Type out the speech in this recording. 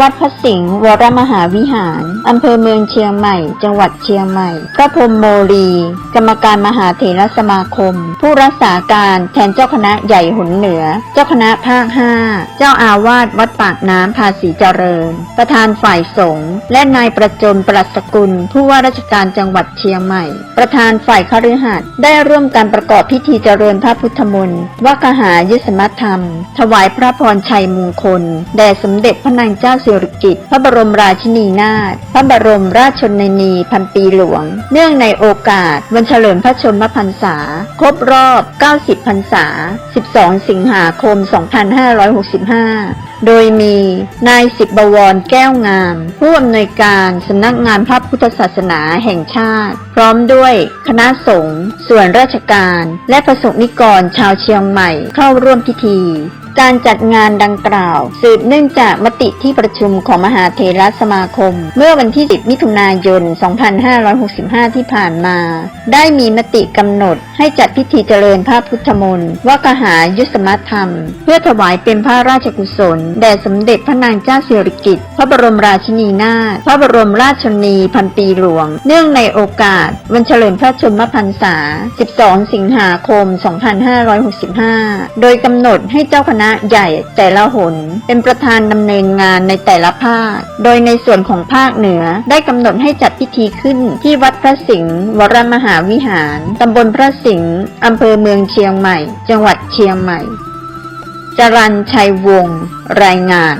วัดพระสิงห์วรมหาวิหาร อำเภอเมืองเชียงใหม่ จังหวัดเชียงใหม่ พระพรมโมลี กรรมการมหาเถรสมาคม ผู้รักษาการแทนเจ้าคณะใหญ่หุนเหนือ เจ้าคณะภาค5เจ้าอาวาสวัดปากน้ำภาษีเจริญ ประธานฝ่ายสงฆ์และนายประจนปรัสกุล ผู้ว่าราชการจังหวัดเชียงใหม่ ประธานฝ่ายคฤหัสถ์ได้ร่วมการประกอบพิธีเจริญพระพุทธมนต์วัคหายุสมธรรม ถวายพระพรชัยมงคลแด่สมเด็จพระนางเจ้าสิริกิติ์พระบรมราชินีนาถพระบรมราชชนนีพันปีหลวง เนื่องในโอกาส วันเฉลิมพระชนมพรรษา ครบรอบ 90 พรรษา 12 สิงหาคม 2565 โดยมีนายสิบบวรแก้วงาม ผู้อำนวยการสำนักงานพระพุทธศาสนาแห่งชาติ พร้อมด้วยคณะสงฆ์ส่วนราชการ และประสงค์นิกรชาวเชียงใหม่เข้าร่วมพิธีการจัดงานดังกล่าว สืบเนื่องจากมติที่ประชุมของมหาเถรสมาคม เมื่อวันที่ 10 มิถุนายน 2565 ที่ผ่านมา ได้มีมติกำหนดให้จัดพิธีเจริญพระพุทธมนต์วกหายุสมธรรม เพื่อถวายเป็นพระราชกุศลแด่สมเด็จพระนางเจ้าสิริกิติ์พระบรมราชินีนาถพระบรมราชชนีพันปีหลวง เนื่องในโอกาส วันเฉลิมพระชนมพรรษา 12 สิงหาคม 2565 โดยกำหนดให้เจ้าคณะใหญ่แต่ละหน เป็นประธานดำเนินงานในแต่ละภาค โดยในส่วนของภาคเหนือได้กำหนดให้จัดพิธีขึ้นที่วัดพระสิงห์วรมหาวิหาร ตำบลพระสิงห์อำเภอเมืองเชียงใหม่ จังหวัดเชียงใหม่ จรัญชัยวงศ์ รายงาน